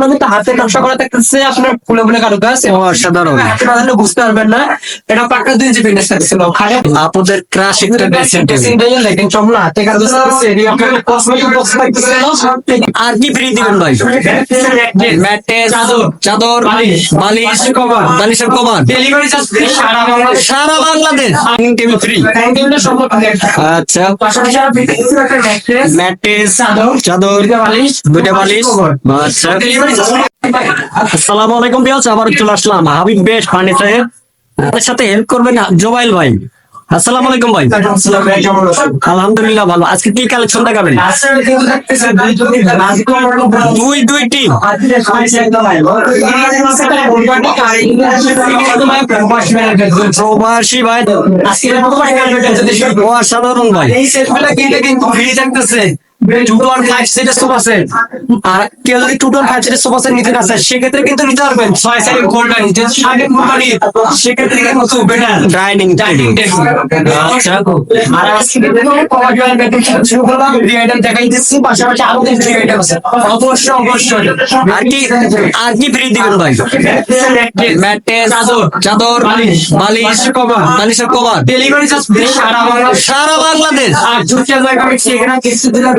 সম্পূর্ণ কিন্তু হাতে নকশা করা থাকতেছে আপনার ফুলে ফুলে কারুকাজ এবং অসাধারণ। আপনারা হলে বুঝতে পারবেন না। এটা পাক্কা দুই ইঞ্চি ফিটনেস থাকছিল খালি আপনাদের ক্রাশ একটা ড্রেসিং টেবিল দেখেন সম্পূর্ণ হাতে কাজ থাকতেছে এটি আপনার কসমেটিক বক্স থাকতেছে আর কি ফ্রি দিবেন ভাই? ম্যাট্রেস চাদর, বালিশ, বালিশ বালিশের কভার ডেলিভারি চার্জ সারা বাংলাদেশ। সারা বাংলাদেশ। টেবিল ফ্রি আচ্ছা। ম্যাট্রেস চাদর চাদর দুইটা বালিশ আচ্ছা। আসসালামু আলাইকুম বিয়াস আবার চলে আসলাম হাবিব বেশ ফার্নিচারে। আমাদের সাথে হেল্প করবেন জোবাইল ভাই। আসসালামু আলাইকুম ভাই। আলহামদুলিল্লাহ ভালো। আজকে কি কালেকশন দেখাবেন? দুই দুই টিম প্রবাসী ভাই। অসাধারণ ভাই। ফাইভ সিটের সোফা সেট আর কেউ যদি টু ফাইভ সিটের সোফা সেট নিতে না চায় সেক্ষেত্রে কিন্তু নিতে পারবেন। ছয় সাইডের গোল্ডেন যেহেতু সাড়ে কোম্পানি সেক্ষেত্রে কিন্তু better dining dining table table আচ্ছা আর আজকে দেখুন জয়েন্ট বেডরুম শুরু করলাম। ফ্রি আইটেম দেখাই দিচ্ছি পাশাপাশি আরও ফ্রি আইটেম আছে। অবশ্যই অবশ্যই। আর কি আর কি ফ্রি দিবেন ভাই? ম্যাট্রেস চাদর, চাদর বালিশ, বালিশ বালিশের বালিশের কভার ডেলিভারি চার্জ সারা বাংলাদেশ। সারা বাংলাদেশ। আর জুটিয়া জায়গা আমি সেখানে কিছু দিনের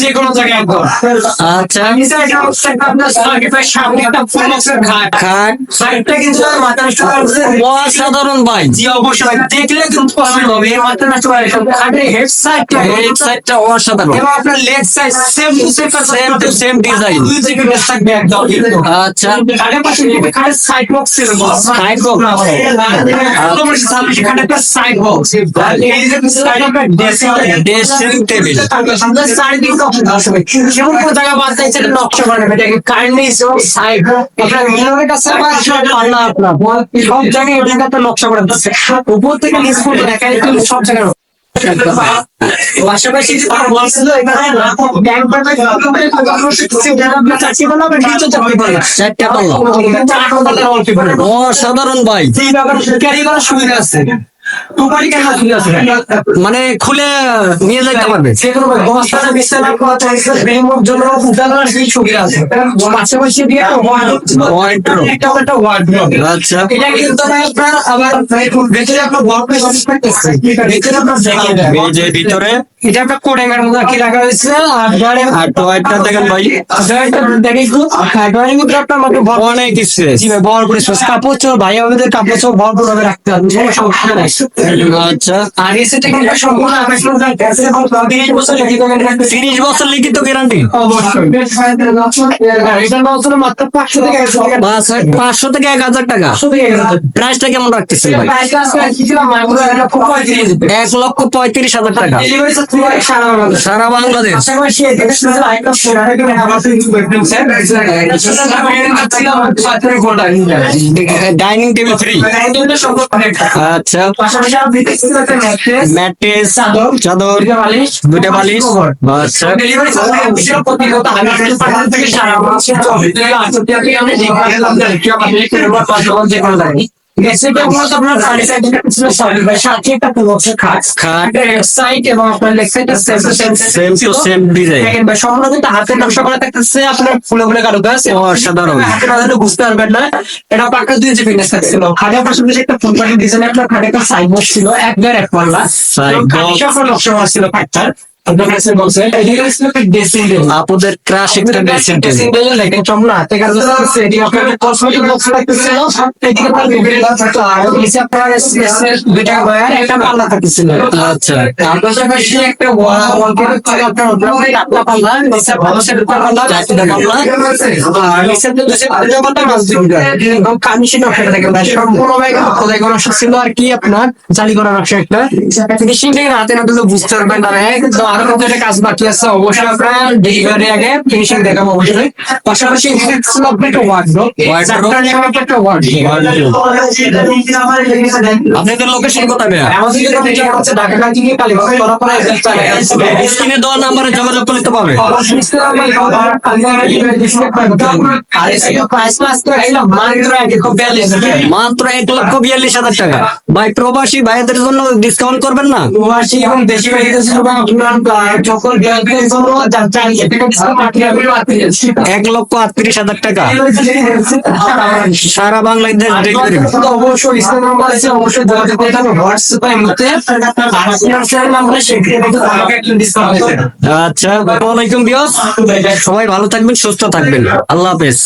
যে কোনো জায়গায় একদম। আচ্ছা। আমি এটা হচ্ছে আপনার সামনে একটা ফুল বক্সের খাট খাট সাইডটা কিন্তু আর মাথা নষ্ট করছে অসাধারণ ভাই। জি অবশ্যই। দেখলে কিন্তু পছন্দ হবে এই মাথা নষ্ট করে খাটের হেড সাইডটা এই সাইডটা অসাধারণ। এবং আপনার leg side same to same same to same design দুই থেকে বেশ থাকবে একদম। আচ্ছা। খাটের পাশে খাটের সাইড বক্স এর ছিল। Side box। সেখানে একটা সাইড বক্স এই যে সাইড একটা নকশা করে এটাকে কার্নিস এবং সাইড আপনার মিনারেট আছে আপনার সব জায়গায় এটাকে নকশা করে দিচ্ছে উপর থেকে নিচ পর্যন্ত দেখা যায় সব জায়গায় পাশাপাশি তারা বলছিল এখানে অসাধারণ ভাই ক্যারি করার সুবিধা আছে মানে খুলে নিয়ে যাইতে পারবে। করা আচ্ছা। এটা কিন্তু আপনার আবার ভেতরে আপনার বড় পেজ থাকতেছে ভেতরে আপনার জায়গা দেয়। এই যে ভিতরে। এটা একটা কোডেঙ্গার মধ্যে কি রাখা হয়েছে। আর ডয়ারে আর টয়টা দেখেন ভাই। ডয়ারটা দেখে একটু। ডয়ারের মধ্যে আপনার মধ্যে অনেক স্পেস জি ভাই ভরপুর স্পেস কাপড় চোর ভাই আমাদের কাপড় চোর ভরপুর ভাবে রাখতে হবে। সমস্যা নাই আচ্ছা। আর এসে থেকে সম্পূর্ণ আকাশের গ্যাস এবং তিরিশ বছর লেগে যাবেন তিরিশ বছর লিখিত গ্যারান্টি অবশ্যই। আর এটা মাত্র পাঁচশো থেকে একশো টাকা। থেকে টাকা। প্রাইসটা কেমন রাখতেছেন ভাই? এক লক্ষ পঁয়ত্রিশ হাজার টাকা। সারা বাংলাদেশ। ডাইনিং টেবিল ফ্রি আচ্ছা। ম্যাট্রেস চাদর, দুইটা বালিশ আচ্ছা আপনার ফুলে ফুলে অসাধারণ। বুঝতে পারবেন না। এটা পাক্কা দুই ইঞ্চি ফিটনেস থাকছিল। খাটের পাশাপাশি একটা ফুল ডিজাইন আপনার একটা সাইড ছিল এক এক পাল্লা। নকশা ছিল আপনাদের ক্রাশ একটা ড্রেসিং টেবিল দেখেন হাতে কাজ এটি কসমেটিক বক্স এদিকে বিভিন্ন আর নিচে আপনার দুইটা ওয়্যার একটা পাল্লা থাকতেছিল। আচ্ছা। তার পাশাপাশি একটা ওয়াল ওয়ালপেপার আপনার উপরে আপনার পাল্লা নিচে ভালো সেট পাল্লা চারটা পাল্লা। আর নিচে তো দুসে পাল্লা পাল্লা মাছ দুইটা কামিশন আপনারা দেখেন ভাই সম্পূর্ণ ভাই খোদাই করা ছিল আর কি আপনার? জালি করা নকশা একটা। হাতে না দিলে বুঝতে পারবেন না আরও কত কাজ বাকি আছে অবশ্যই আপনার ডেলিভারি আগে ফিনিশিং দেখাবো অবশ্যই। পাশাপাশি এখানে ছিল আপনার একটা ওয়ার্ডরোব একটা ওয়ার্ডরোব আপনাদের লোকেশন কোথায় ভাইয়া? আমাদের যেটা যেটা হচ্ছে ঢাকা কাকি নিয়ে কালীবাগ স্ক্রিনে দেওয়া নাম্বারে যোগাযোগ করতে পারবে। মাত্র এক লক্ষ বিয়াল্লিশ হাজার টাকা। ভাই প্রবাসী ভাইদের জন্য ডিসকাউন্ট করবেন না? আহ, যখন ব্যাংকের জন্য এক লক্ষ আটত্রিশ হাজার টাকা। সারা বাংলাদেশ অবশ্যই স্ক্রিন নাম্বার আছে অবশ্যই যোগাযোগ করতে হবে মধ্যে আচ্ছা বিয়স সবাই ভালো থাকবেন সুস্থ থাকবেন। আল্লাহ হাফেজ।